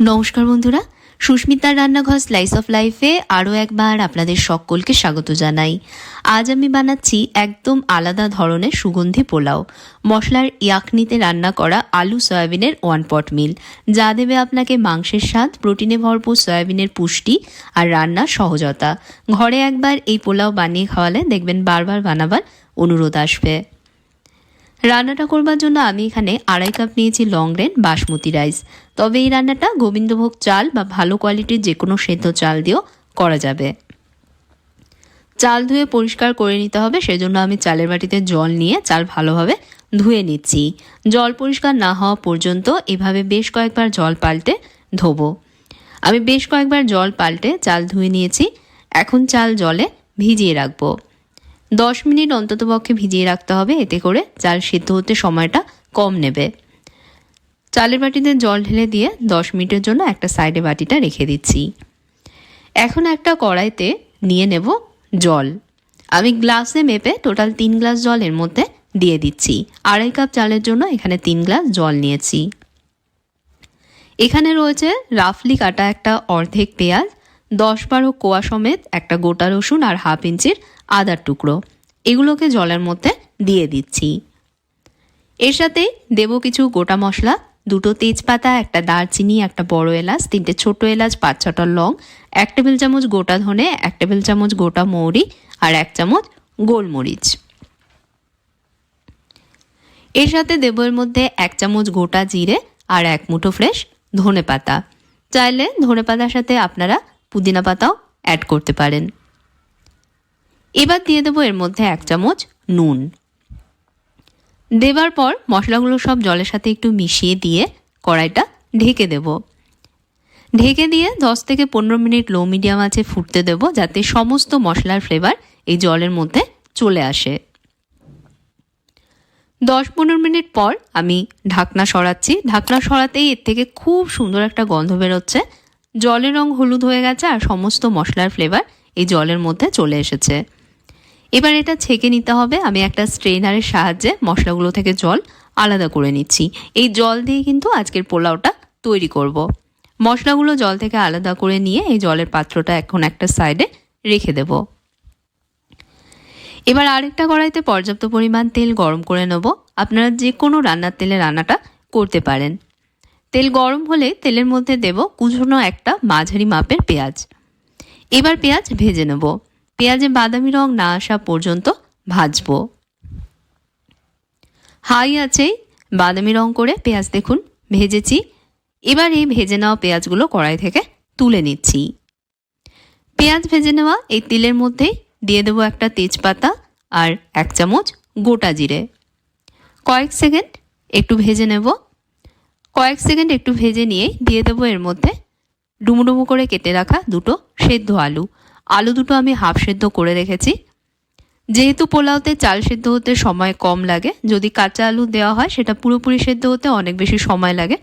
নমস্কার বন্ধুরা, সুস্মিতার রান্নাঘর স্লাইস অফ লাইফে আরও একবার আপনাদের সকলকে স্বাগত জানাই। আজ আমি বানাচ্ছি একদম আলাদা ধরনের সুগন্ধি পোলাও। মশলার ইয়াকনিতে রান্না করা আলু সয়াবিনের ওয়ান পট মিল। যা দেবে আপনাকে মাংসের স্বাদ, প্রোটিনে ভরপুর সয়াবিনের পুষ্টি আর রান্নার সহজতা। ঘরে একবার এই পোলাও বানিয়ে খাওয়ালে দেখবেন বারবার বানাবার অনুরোধ আসবে। রান্নাটা করবার জন্য আমি এখানে আড়াই কাপ নিয়েছি লং রেন বাসমতি রাইস। তবে এই রান্নাটা গোবিন্দভোগ চাল বা ভালো কোয়ালিটির যে কোনো সেদ্ধ চাল দিয়েও করা যাবে। চাল ধুয়ে পরিষ্কার করে নিতে হবে, সেজন্য আমি চালের বাটিতে জল নিয়ে চাল ভালোভাবে ধুয়ে নিচ্ছি। জল পরিষ্কার না হওয়া পর্যন্ত এভাবে বেশ কয়েকবার জল পাল্টে ধোবো। আমি বেশ কয়েকবার জল পাল্টে চাল ধুয়ে নিয়েছি। এখন চাল জলে ভিজিয়ে রাখব। দশ মিনিট অন্ততপক্ষে ভিজিয়ে রাখতে হবে, এতে করে চাল সিদ্ধ হতে সময়টা কম নেবে। চালের বাটিতে জল ঢেলে দিয়ে দশ মিনিটের জন্য একটা সাইডে বাটিটা রেখে দিচ্ছি। এখন একটা কড়াইতে নিয়ে নেব জল। আমি গ্লাসে মেপে টোটাল তিন গ্লাস জল এর মধ্যে দিয়ে দিচ্ছি। আড়াই কাপ চালের জন্য এখানে তিন গ্লাস জল নিয়েছি। এখানে রয়েছে রাফলি কাটা একটা অর্ধেক পেঁয়াজ, দশ বারো কোয়া সমেত একটা গোটা রসুন আর হাফ ইঞ্চির আদার টুকরো। এগুলোকে জলের মধ্যে দিয়ে দিচ্ছি। এর সাথে দেব কিছু গোটা মশলা, দুটো তেজপাতা, একটা দারচিনি, একটা বড় এলাচ, তিনটে ছোট এলাচ, পাঁচ ছটা লং, এক টেবিল চামচ গোটা ধনে, এক টেবিল চামচ গোটা মৌরি আর এক চামচ গোলমরিচ। এর সাথে দেবের মধ্যে এক চামচ গোটা জিরে আর এক মুঠো ফ্রেশ ধনে পাতা চাইলে ধনে পাতার সাথে আপনারা পুদিনা পাতাও অ্যাড করতে পারেন। এবার দিয়ে দেবো এর মধ্যে এক চামচ নুন। দেবার পর মশলাগুলো সব জলের সাথে একটু মিশিয়ে দিয়ে কড়াইটা ঢেকে দেব। ঢেকে দিয়ে দশ থেকে পনেরো মিনিট লো মিডিয়াম আছে ফুটতে দেব যাতে সমস্ত মশলার ফ্লেভার এই জলের মধ্যে চলে আসে। দশ পনেরো মিনিট পর আমি ঢাকনা সরাচ্ছি। ঢাকনা সরাতেই এর থেকে খুব সুন্দর একটা গন্ধ বেরোচ্ছে। জলের রং হলুদ হয়ে গেছে আর সমস্ত মশলার ফ্লেভার এই জলের মধ্যে চলে এসেছে। এবার এটা ছেঁকে নিতে হবে। আমি একটা স্ট্রেনারের সাহায্যে মশলাগুলো থেকে জল আলাদা করে নিচ্ছি। এই জল দিয়ে কিন্তু আজকের পোলাওটা তৈরি করব। মশলাগুলো জল থেকে আলাদা করে নিয়ে এই জলের পাত্রটা এখন একটা সাইডে রেখে দেব। এবার আরেকটা কড়াইতে পর্যাপ্ত পরিমাণ তেল গরম করে নেব। আপনারা যে কোনো রান্নার তেলে রান্নাটা করতে পারেন। তেল গরম হলে তেলের মধ্যে দেব কুচনো একটা মাঝারি মাপের পেঁয়াজ। এবার পেঁয়াজ ভেজে নেব। পেঁয়াজে বাদামি রং না আসা পর্যন্ত ভাজবো। হাই আছেই বাদামি রং করে পেঁয়াজ দেখুন, ভেজেছি। এবার এই ভেজে নেওয়া পেঁয়াজগুলো কড়াই থেকে তুলে নিচ্ছি। পেঁয়াজ ভেজে নেওয়া এই তেলের মধ্যেই দিয়ে দেবো একটা তেজপাতা আর এক চামচ গোটা জিরে। কয়েক সেকেন্ড একটু ভেজে নেব। কয়েক সেকেন্ড একটু ভেজে নিয়ে দিয়ে দেবো এর মধ্যে ডুমো করে কেটে রাখা দুটো সেদ্ধ আলু। আলু দুটো আমি হাফ সেদ্ধ করে রেখেছি। যেহেতু পোলাওতে চাল সেদ্ধ হতে সময় কম লাগে, যদি কাঁচা আলু দেওয়া হয়, সেটা পুরোপুরি সেদ্ধ হতে অনেক বেশি সময় লাগে।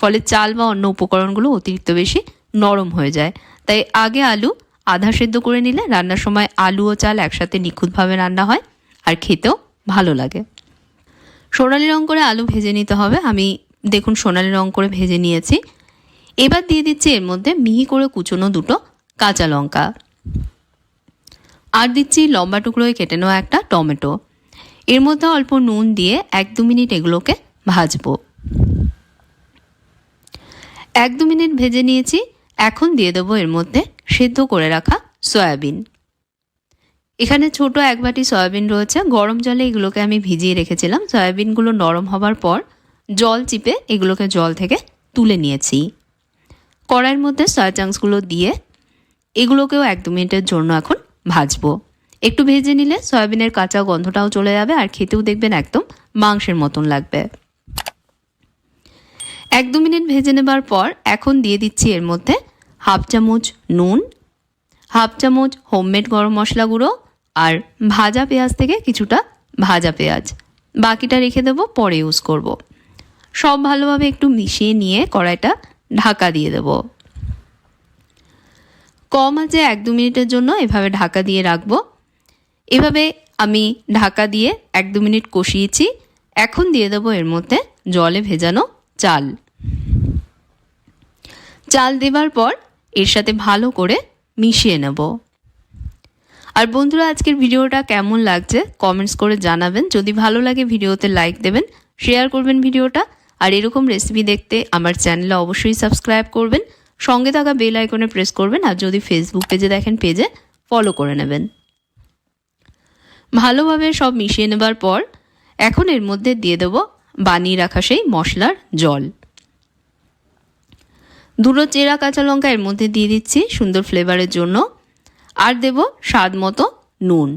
ফলে চাল বা অন্য উপকরণগুলো অতিরিক্ত বেশি নরম হয়ে যায়। তাই আগে আলু আধা সেদ্ধ করে নিলে রান্নার সময় আলু ও চাল একসাথে নিখুঁতভাবে রান্না হয় আর খেতেও ভালো লাগে। সোনালি রং করে আলু ভেজে নিতে হবে। আমি দেখুন সোনালি রং করে ভেজে নিয়েছি। এবার দিয়ে দিচ্ছি এর মধ্যে মিহি করে কুচনো দুটো কাঁচা লঙ্কা। আর দিচ্ছি লম্বা টুকরোয় কেটে নেওয়া একটা টমেটো। এর মধ্যে অল্প নুন দিয়ে এক দু মিনিট এগুলোকে ভাজবো। এক দু মিনিট ভেজে নিয়েছি, এখন দিয়ে দেবো এর মধ্যে সেদ্ধ করে রাখা সয়াবিন। এখানে ছোট এক বাটি সয়াবিন রয়েছে, গরম জলে এগুলোকে আমি ভিজিয়ে রেখেছিলাম। সয়াবিনগুলো নরম হবার পর জল চিপে এগুলোকে জল থেকে তুলে নিয়েছি। কড়াইয়ের মধ্যে সয়া চাংসগুলো দিয়ে এগুলোকেও এক দু মিনিটের জন্য এখন ভাজবো। একটু ভেজে নিলে সয়াবিনের কাঁচা গন্ধটাও চলে যাবে আর খেতেও দেখবেন একদম মাংসের মতন লাগবে। এক দু মিনিট ভেজে নেবার পর এখন দিয়ে দিচ্ছি এর মধ্যে হাফ চামচ নুন, হাফ চামচ হোমমেড গরম মশলা গুঁড়ো আর ভাজা পেঁয়াজ থেকে কিছুটা ভাজা পেঁয়াজ। বাকিটা রেখে দেবো, পরে ইউজ করব। সব ভালোভাবে একটু মিশিয়ে নিয়ে কড়াইটা ঢাকা দিয়ে দেবো। কম আছে এক দু মিনিটের জন্য এভাবে ঢাকা দিয়ে রাখব। এভাবে আমি ঢাকা দিয়ে এক দু মিনিট কষিয়েছি। এখন দিয়ে দেবো এর মধ্যে জলে ভেজানো চাল। চাল দেবার পর এর সাথে ভালো করে মিশিয়ে নেব। আর বন্ধুরা, আজকের ভিডিওটা কেমন লাগছে কমেন্টস করে জানাবেন। যদি ভালো লাগে ভিডিওতে লাইক দেবেন, শেয়ার করবেন ভিডিওটা। আর এরকম রেসিপি দেখতে আমার চ্যানেলে অবশ্যই সাবস্ক্রাইব করবেন। সঙ্গে থাকা বেল আইকনে প্রেস করবেন আর যদি ফেসবুক পেজে দেখেন পেজে ফলো করে নেবেন। ভালোভাবে সব মিশিয়ে নেবার পর এখন এর মধ্যে দিয়ে দেবো বানিয়ে রাখা সেই মশলার জল। দুটো চেরা কাঁচা লঙ্কা এর মধ্যে দিয়ে দিচ্ছি সুন্দর ফ্লেভারের জন্য। আর দেব স্বাদ মতো নুন।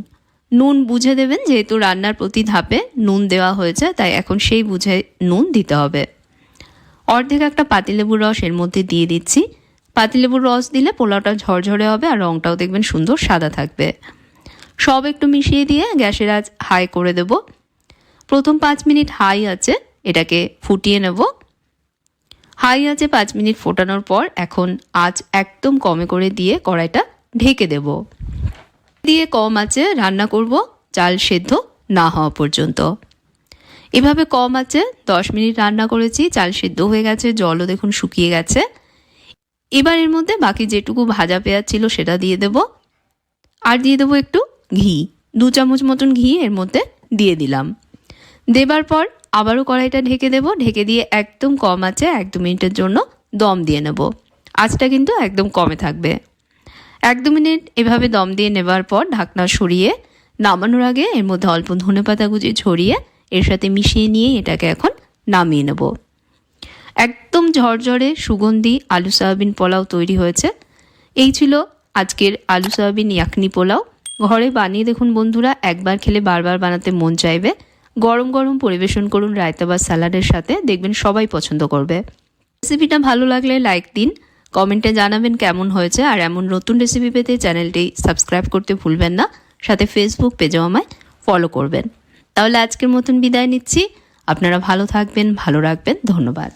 নুন বুঝে দেবেন, যেহেতু রান্নার প্রতি ধাপে নুন দেওয়া হয়েছে, তাই এখন সেই বুঝে নুন দিতে হবে। অর্ধেক একটা পাতিলেবুর রস এর মধ্যে দিয়ে দিচ্ছি। পাতিলেবুর রস দিলে পোলাওটা ঝরঝরে হবে আর রঙটাও দেখবেন সুন্দর সাদা থাকবে। সব একটু মিশিয়ে দিয়ে গ্যাসের আজ হাই করে দেব। প্রথম পাঁচ মিনিট হাই আছে এটাকে ফুটিয়ে নেব। হাই আছে পাঁচ মিনিট ফোটানোর পর এখন আজ একদম কমে করে দিয়ে কড়াইটা ঢেকে দেব। দিয়ে কম আছে রান্না করব, চাল সেদ্ধ না হওয়া পর্যন্ত। এভাবে কম আছে, দশ মিনিট রান্না করেছি, চাল সেদ্ধ হয়ে গেছে, জলও দেখুন শুকিয়ে গেছে। এবার এর মধ্যে বাকি যেটুকু ভাজা পেঁয়াজ ছিল সেটা দিয়ে দেব। আর দিয়ে দেবো একটু ঘি। দু চামচ মতন ঘি এর মধ্যে দিয়ে দিলাম। দেবার পর আবারও কড়াইটা ঢেকে দেব। ঢেকে দিয়ে একদম কম আছে, এক দু মিনিটের জন্য দম দিয়ে নেব। আঁচটা কিন্তু একদম কমে থাকবে। এক দু মিনিট এভাবে দম দিয়ে নেবার পর ঢাকনা সরিয়ে, নামানোর আগে এর মধ্যে অল্প ধনে পাতা কুচি ছড়িয়ে এর সাথে মিশিয়ে নিয়ে এটাকে এখন নামিয়ে নেব। একদম ঝরঝরে সুগন্ধি আলু সয়াবিন পোলাও তৈরি হয়েছে। এই ছিল আজকের আলু সয়াবিন ইয়াকনি পোলাও। ঘরে বানিয়ে দেখুন বন্ধুরা, একবার খেলে বারবার বানাতে মন চাইবে। গরম গরম পরিবেশন করুন রায়তা বা স্যালাডের সাথে, দেখবেন সবাই পছন্দ করবে। রেসিপিটা ভালো লাগলে লাইক দিন, কমেন্টে জানাবেন কেমন হয়েছে, আর এমন নতুন রেসিপি পেতে চ্যানেলটি সাবস্ক্রাইব করতে ভুলবেন না। সাথে ফেসবুক পেজেও আমায় ফলো করবেন। তাহলে আজকের মতন বিদায় নিচ্ছি। আপনারা ভালো থাকবেন ভালো রাখবেন। ধন্যবাদ।